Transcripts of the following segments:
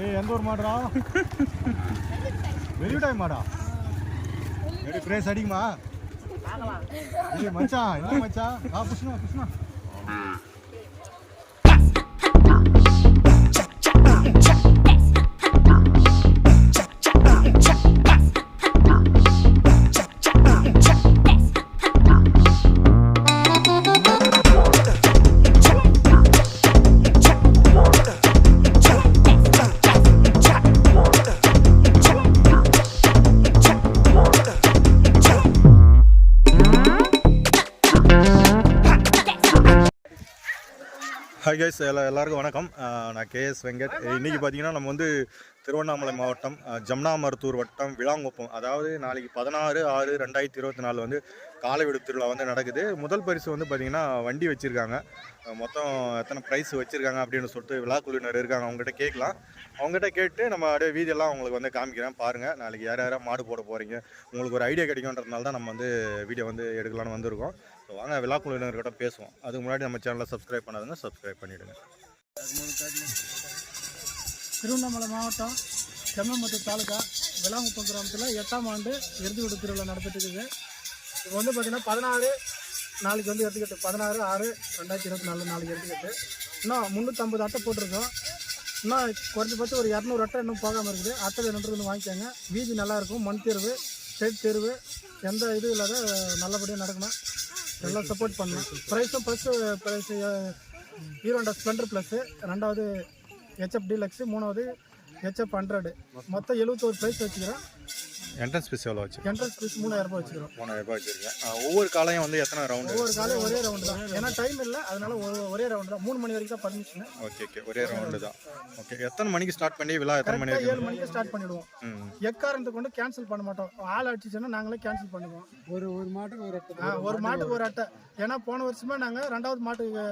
ஏய் எந்த ஒரு மாடுடா மாடுறா டைம் மாடா? எடு பிரேஸ் அடிக்குமா? ஏய் மச்சான் என்ன மச்சான்? ஆ புஷ்ணா புஷ்ணா. ஹாய் கைஸ் எல்லா எல்லாருக்கும் வணக்கம். நான் கேஎஸ் வெங்கட். இன்றைக்கி பார்த்தீங்கன்னா நம்ம வந்து திருவண்ணாமலை மாவட்டம் ஜம்னா மருத்துவர் வட்டம் விளாங்குப்பம். அதாவது நாளைக்கு பதினாறு ஆறு ரெண்டாயிரத்தி இருபத்தி நாலு வந்து காலைவிடு திருவிழா வந்து நடக்குது. முதல் பரிசு வந்து பார்த்திங்கன்னா வண்டி வச்சுருக்காங்க. மொத்தம் எத்தனை ப்ரைஸ் வச்சுருக்காங்க அப்படின்னு சொல்லிட்டு விழாக்குழுவினர் இருக்காங்க. அவங்ககிட்ட கேட்கலாம். அவங்ககிட்ட கேட்டு நம்ம அப்படியே வீதியெல்லாம் உங்களுக்கு வந்து காமிக்கிறேன். பாருங்கள் நாளைக்கு யார் யாராக மாடு போட போகிறீங்க உங்களுக்கு ஒரு ஐடியா கிடைக்கும்ன்றதுனால தான் நம்ம வந்து வீடியோ வந்து எடுக்கலாம்னு வந்திருக்கோம். ஸோ வாங்க விழாக்குழுவினர்கிட்ட பேசுவோம். அதுக்கு முன்னாடி நம்ம சேனலை சப்ஸ்கிரைப் பண்ணாதுங்க சப்ஸ்கிரைப் பண்ணிவிடுங்க திருவண்ணாமலை மாவட்டம் செம்மம்பட்டு தாலுக்கா விளாங்குப்பம் கிராமத்தில் எட்டாம் ஆண்டு எருதுவிடு திருவிழா நடந்துட்டு இருக்குது இப்போ வந்து பார்த்தீங்கன்னா பதினாறு நாளைக்கு வந்து எடுத்துக்கிட்டு பதினாறு ஆறு ரெண்டாயிரத்தி இருபத்தி நாலு நாளைக்கு எடுத்துக்கிட்டு இன்னும் முந்நூற்றம்பது அட்டை போட்டிருக்கோம். இன்னும் குறைஞ்சபட்சம் ஒரு இரநூறு அட்டை இன்னும் போகாமல் இருக்குது. அட்டை வேணுன்றது வாங்கிக்கோங்க. வீதி நல்லாயிருக்கும் மண் தேர்வு செட் தேர்வு எந்த இதுவும் இல்லாத நல்லபடியாக நடக்கணும். எல்லாம் சப்போர்ட் பண்ணணும். ப்ரைஸும் plus price Hero Honda splendor plus ரெண்டாவது ஹெச்எஃப் டீலக்ஸு மூணாவது ஹெச்எஃப் ஹண்ட்ரடு மொத்தம் எழுபத்தோரு ப்ரைஸ் வச்சுக்கிறோம். என்ட்ரன்ஸ் ஃபீஸ் எவ்வளோ வச்சு என்ட்ரன்ஸ் ஃபீஸ் மூணாயிரம் ரூபாய் வச்சுக்கிறோம். மூணாயிரம் ரூபாய் வச்சுருக்கேன் ஒவ்வொரு காலையும் வந்து எத்தனை ரவுண்டு ஒவ்வொரு காலையும் ஒரே ரவுண்டு தான். ஏன்னா டைம் இல்லை அதனால ஒ- ஒரே ரவுண்டு தான். மூணு மணி வரைக்கும் தான் பர்மிஷன் ஓகே ஓகே ஒரே ரவுண்டு தான். ஓகே எத்தனை மணிக்கு ஸ்டார்ட் பண்ணி விழா எத்தனை மணி ஏழு மணிக்கு ஸ்டார்ட் பண்ணிடுவோம். எக்காரணத்தை கொண்டு கேன்சல் பண்ண மாட்டோம். ஆள் அடிச்சுச்சுன்னா நாங்களே கேன்சல் பண்ணுவோம் ஒரு ஒரு மாட்டுக்கு ஒரு அட்டை. ஒரு மாட்டுக்கு ஒரு அட்டை. ஏன்னா போன வருஷமா நாங்கள் ரெண்டாவது மாட்டுக்கு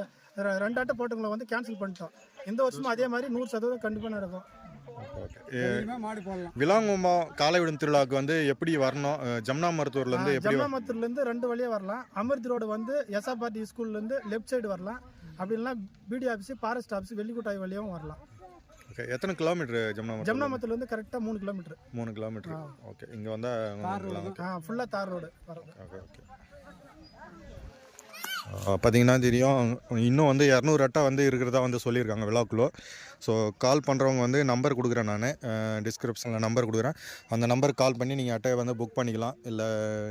ரெண்டு அட்டை போட்டுங்களை வந்து கேன்சல் பண்ணிட்டோம். இந்த வருஷமும் அதே மாதிரி நூறு சதவீதம் கண்டிப்பாக நடக்கும். Okay okay. இனிமே மாடு போடலாம். விலாங்கும்பம் காலை விடும் திருவிழாவுக்கு வந்து எப்படி வரணும்? ஜம்னா மருத்துவர்லேருந்து எப்படி வ- ஜம்னாமத்தூர்லேருந்து ரெண்டு வழியாக வரலாம். அமிர்த் ரோடு வந்து எஸ்ஆர்பார்டி ஸ்கூல்லேருந்து லெஃப்ட் சைடு வரலாம். அப்படி இல்லைன்னா பிடி ஆஃபீஸ் ஃபாரஸ்ட் ஆஃபீஸ் வெள்ளிக்குட்டாய் வழியாகவும் வரலாம். ஓகே எத்தனை கிலோமீட்டர் ஜம்னா மருத்துவர் ஜம்னாமத்தூர்லேருந்து கரெக்டாக மூணு கிலோமீட்டர். மூணு கிலோமீட்டர். ஓகே இங்கே வந்தால் ஆ ஃபுல்லாக தார் ரோடு வரும் ஓகே ஓகே. பார்த்தீங்கன்னா தெரியும். இன்னும் வந்து இரநூறு அட்டை வந்து இருக்கிறதா வந்து சொல்லியிருக்காங்க விழாக்குள்ளே ஸோ கால் பண்ணுறவங்க வந்து நம்பர் கொடுக்குறேன் நான். டிஸ்கிரிப்ஷனில் நம்பர் கொடுக்குறேன். அந்த நம்பருக்கு கால் பண்ணி நீங்கள் அட்டையை வந்து புக் பண்ணிக்கலாம். இல்லை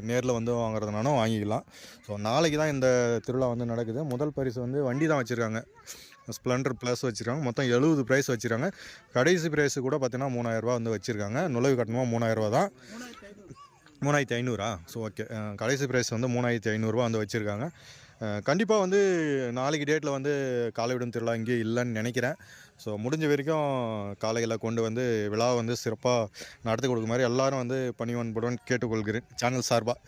நேரில் வந்து வாங்குறதுனாலும் வாங்கிக்கலாம். ஸோ நாளைக்கு தான் இந்த திருவிழா வந்து நடக்குது. முதல் பரிசு வந்து வண்டி தான் வச்சுருக்காங்க. ஸ்ப்ளெண்டர் ப்ளஸ் வச்சுருக்காங்க. மொத்தம் எழுபது ப்ரைஸ் வச்சுருக்காங்க. கடைசி ப்ரைஸு கூட பார்த்தீங்கன்னா மூணாயிரரூபா வந்து வச்சுருக்காங்க. நுழைவு கட்டணமாக மூணாயிரரூபா தான். மூணாயிரத்தி ஐநூறா? ஸோ ஓகே கடைசி ப்ரைஸ் வந்து மூணாயிரத்தி ஐநூறுரூவா வந்து வச்சுருக்காங்க. கண்டிப்பாக வந்து நாளைக்கு டேட்டில் வந்து காலைவிடும் திருவிழா இங்கே இல்லைன்னு நினைக்கிறேன். ஸோ முடிஞ்ச வரைக்கும் காலையில் கொண்டு வந்து விழாவை வந்து சிறப்பாக நடத்தி கொடுக்க மாதிரி எல்லாரும் வந்து பணிவன்புடன் கேட்டுக்கொள்கிறேன் சேனல் சார்பாக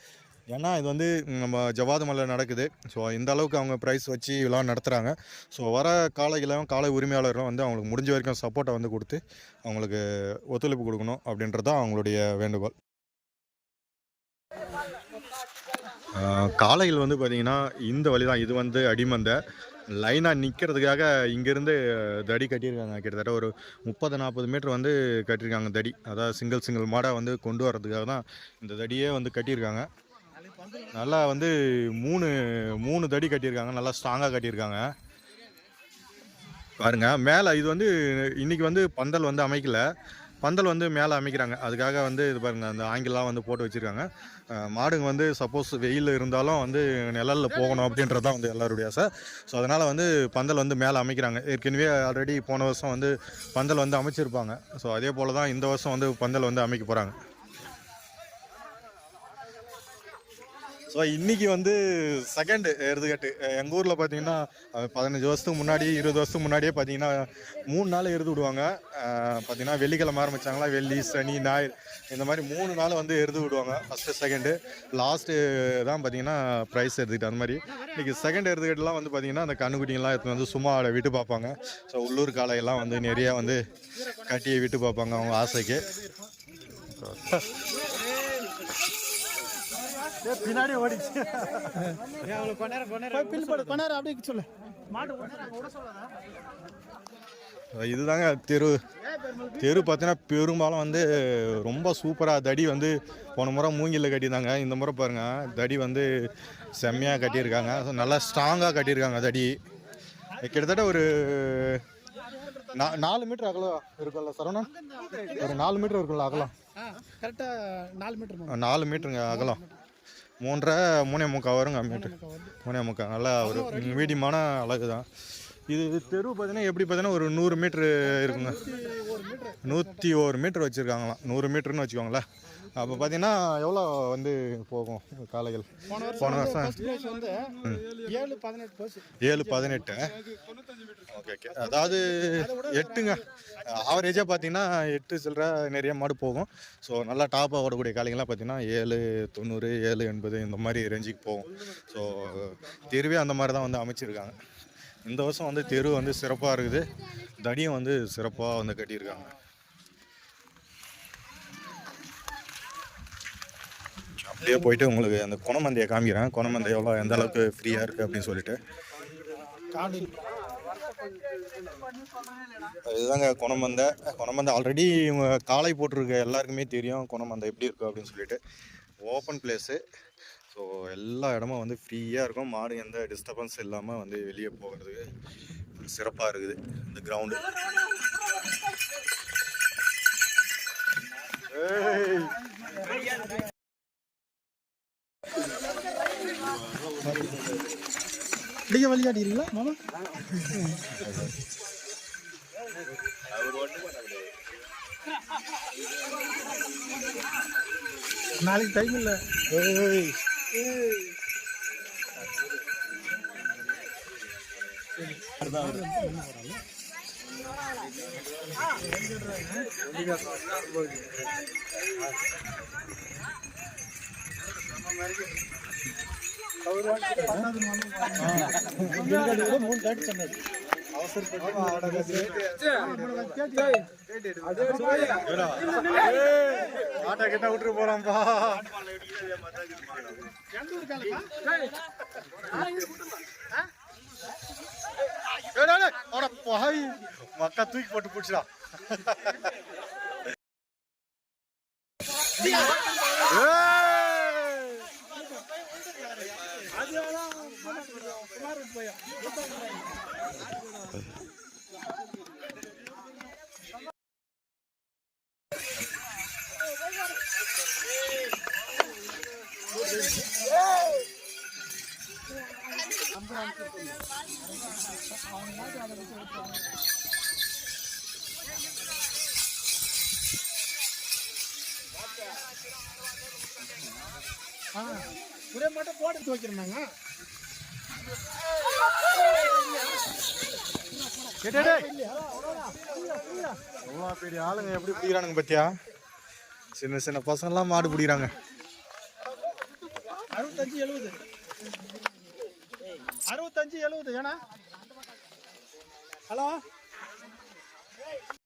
ஏன்னா இது வந்து நம்ம ஜவாது மலை நடக்குது. ஸோ இந்த அளவுக்கு அவங்க ப்ரைஸ் வச்சு விழா நடத்துகிறாங்க ஸோ வர காளைகளும் காலை உரிமையாளரும் வந்து அவங்களுக்கு முடிஞ்ச வரைக்கும் சப்போர்ட்டை வந்து கொடுத்து அவங்களுக்கு ஒத்துழைப்பு கொடுக்கணும் அப்படின்றது தான் அவங்களுடைய வேண்டுகோள். காலையில் வந்து பார்த்தீங்கன்னா இந்த வழி தான் இது வந்து அடிமந்தை. லைனாக நிற்கிறதுக்காக இங்கேருந்து தடி கட்டியிருக்காங்க. கிட்டத்தட்ட ஒரு முப்பது நாற்பது மீட்டர் வந்து கட்டியிருக்காங்க தடி. அதாவது சிங்கிள் சிங்கிள் மாடாக வந்து கொண்டு வர்றதுக்காக தான் இந்த தடியே வந்து கட்டியிருக்காங்க. நல்லா வந்து மூணு மூணு தடி கட்டியிருக்காங்க. நல்லா ஸ்ட்ராங்காக கட்டியிருக்காங்க. பாருங்க. மேலே இது வந்து இன்றைக்கி வந்து பந்தல் வந்து அமைக்கலை. பந்தல் வந்து மேலே அமைக்கிறாங்க. அதுக்காக வந்து இது பாருங்கள் அந்த ஆங்கிலாம் வந்து போட்டு வச்சுருக்காங்க. மாடுங்க வந்து சப்போஸ் வெயில் இருந்தாலும் வந்து நிழலில் போகணும் அப்படின்றது தான் வந்து எல்லாருடைய ஆசை. ஸோ அதனால் வந்து பந்தல் வந்து மேலே அமைக்கிறாங்க. ஏற்கனவே ஆல்ரெடி போன வருஷம் வந்து பந்தல் வந்து அமைச்சிருப்பாங்க. ஸோ அதே போல் தான் இந்த வருஷம் வந்து பந்தல் வந்து அமைக்க போகிறாங்க ஸோ இன்னைக்கு வந்து செகண்ட் எருதுகட்டு எங்கள் ஊரில் பார்த்தீங்கன்னா பதினஞ்சு வருஷத்துக்கு முன்னாடி இருபது வருஷத்துக்கு முன்னாடியே பார்த்தீங்கன்னா மூணு நாள் எருது விடுவாங்க. பார்த்தீங்கன்னா வெள்ளிக்கிழமை ஆரம்பித்தாங்களா வெள்ளி சனி ஞாயிறு இந்த மாதிரி மூணு நாள் வந்து எருது விடுவாங்க. ஃபஸ்ட்டு செகண்டு லாஸ்ட்டு தான் பார்த்தீங்கன்னா ப்ரைஸ் எடுத்துக்கிட்டு அந்த மாதிரி. இன்னைக்கு செகண்ட் எருதுகட்டுலாம் வந்து பார்த்தீங்கன்னா அந்த கண்ணுக்குட்டிங்கெல்லாம் எடுத்து வந்து சும்மா ஆட விட்டு பார்ப்பாங்க. ஸோ உள்ளூர் காளையெல்லாம் வந்து நிறையா வந்து கட்டி விட்டு பார்ப்பாங்க அவங்க ஆசைக்கு. பின்னாடி ஓடிச்சு. போடு அப்படியே சொல்லு. இதுதாங்க தெரு. தெரு பார்த்தீங்கன்னா பெரும்பாலும் வந்து ரொம்ப சூப்பராக தடி வந்து போன முறை மூங்கிலில் கட்டியிருந்தாங்க. இந்த முறை பாருங்கள் தடி வந்து செம்மையாக கட்டியிருக்காங்க. நல்லா ஸ்ட்ராங்காக கட்டியிருக்காங்க தடி. கிட்டத்தட்ட ஒரு நா நாலு மீட்டர் அகலம் இருக்கும்ல சரவணன் ஒரு நாலு மீட்டர் இருக்கும்ல அகலம். கரெக்டாக நாலு மீட்டர் நாலு மீட்டருங்க அகலம். மூன்றரை மூணே முக்கால் வருங்க மீட்ரு மூணே முக்கால் நல்லா ஒரு மீடியமான அழகு தான். இது தெரு பார்த்தீங்கன்னா எப்படி பார்த்தீங்கன்னா ஒரு நூறு மீட்ரு இருக்குங்க. நூற்றி ஒரு மீட்ரு. வச்சுருக்காங்களாம். நூறு மீட்டர்னு வச்சுக்கோங்களேன். அப்போ பார்த்தீங்கன்னா எவ்வளோ வந்து போகும் காளைகள் போன வருஷம் வந்து ஏழு பதினெட்டு ஏழு பதினெட்டு. ஓகே ஓகே அதாவது எட்டுங்க. ஆவரேஜாக பார்த்தீங்கன்னா எட்டு சில்லற நிறைய மாடு போகும். ஸோ நல்லா டாப்பாக ஓடக்கூடிய காளைங்கள்லாம் பார்த்தீங்கன்னா ஏழு தொண்ணூறு ஏழு எண்பது இந்த மாதிரி ரேஞ்சுக்கு போகும். ஸோ தெருவே அந்த மாதிரி தான் வந்து அமைச்சிருக்காங்க. இந்த வருஷம் வந்து தெரு வந்து சிறப்பாக இருக்குது. தடியும் வந்து சிறப்பாக வந்து கட்டியிருக்காங்க. அப்படியே போயிட்டு உங்களுக்கு அந்த குணமந்தையை காமிக்கிறேன். குணமந்தை எவ்வளோ எந்த அளவுக்கு ஃப்ரீயாக இருக்குது அப்படின்னு சொல்லிட்டு. இதுதாங்க குணமந்தை. குணமந்தை ஆல்ரெடி இவங்க காலை போட்டிருக்க எல்லாருக்குமே தெரியும் குணமந்தை எப்படி இருக்குது அப்படின்னு சொல்லிட்டு. ஓப்பன் பிளேஸு ஸோ எல்லா இடமும் வந்து ஃப்ரீயாக இருக்கும். மாடு எந்த டிஸ்டர்பன்ஸ் இல்லாமல் வந்து வெளியே போகிறதுக்கு சிறப்பாக இருக்குது. இந்த கிரவுண்டு நீங்கள் வழிகாட்டிக்கிறீங்களா மாமா? நாளைக்கு டைம் இல்லை. மூணு தாட்டி சொன்னாரு ஆட்டோ கிட்ட விட்டுட்டு போகிறான்ப்பா மக்கா தூக்கி போட்டு பிடிச்சிடா ஒரே மட்டும் போட்டு அவ்வளோ பெரிய ஆளுங்க எப்படி பிடிக்கிறானுங்க பத்தியா? சின்ன சின்ன பசங்களாம் மாடு பிடிக்கிறாங்க. அறுபத்தஞ்சு எழுபது. அறுபத்தஞ்சு எழுபது. ஏன்னா? ஹலோ?